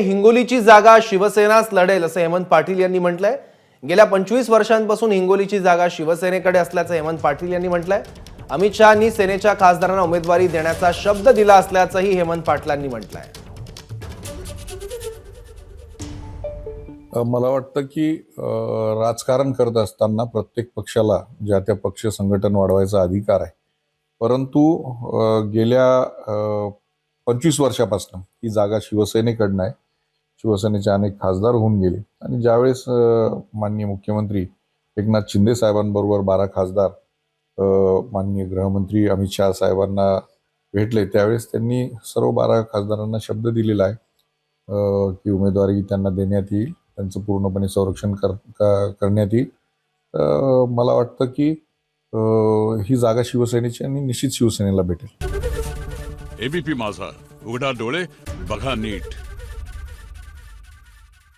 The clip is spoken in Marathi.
हिंगोलीची जागा शिवसेनाच लढेल असं हेमंत पाटील यांनी म्हटलंय. गेल्या पंचवीस वर्षांपासून हिंगोलीची जागा शिवसेनेकडे असल्याचं हेमंत पाटील यांनी म्हटलंय. अमित शहानी सेनेच्या खासदारांना उमेदवारी देण्याचा शब्द दिला असल्याचंही हेमंत पाटलांनी म्हटलंय. मला वाटतं की राजकारण करत असताना प्रत्येक पक्षाला ज्या त्या पक्ष संघटन वाढवायचा अधिकार आहे. परंतु गेल्या पंचवीस वर्षापासून ही जागा शिवसेनेकडनं आहे. शिवसेनेचे अनेक खासदार होऊन गेले. आणि ज्यावेळेस माननीय मुख्यमंत्री एकनाथ शिंदे साहेबांबरोबर बारा खासदार माननीय गृहमंत्री अमित शहा साहेबांना भेटले त्यावेळेस त्यांनी सर्व बारा खासदारांना शब्द दिलेला आहे. की उमेदवारी त्यांना देण्यात येईल त्यांचं पूर्णपणे संरक्षण कर का- करण्यात येईल. मला वाटतं की ही जागा शिवसेनेची आणि निश्चित शिवसेनेला भेटेल. एबीपी माझा उघडा डोळे बघा नीट.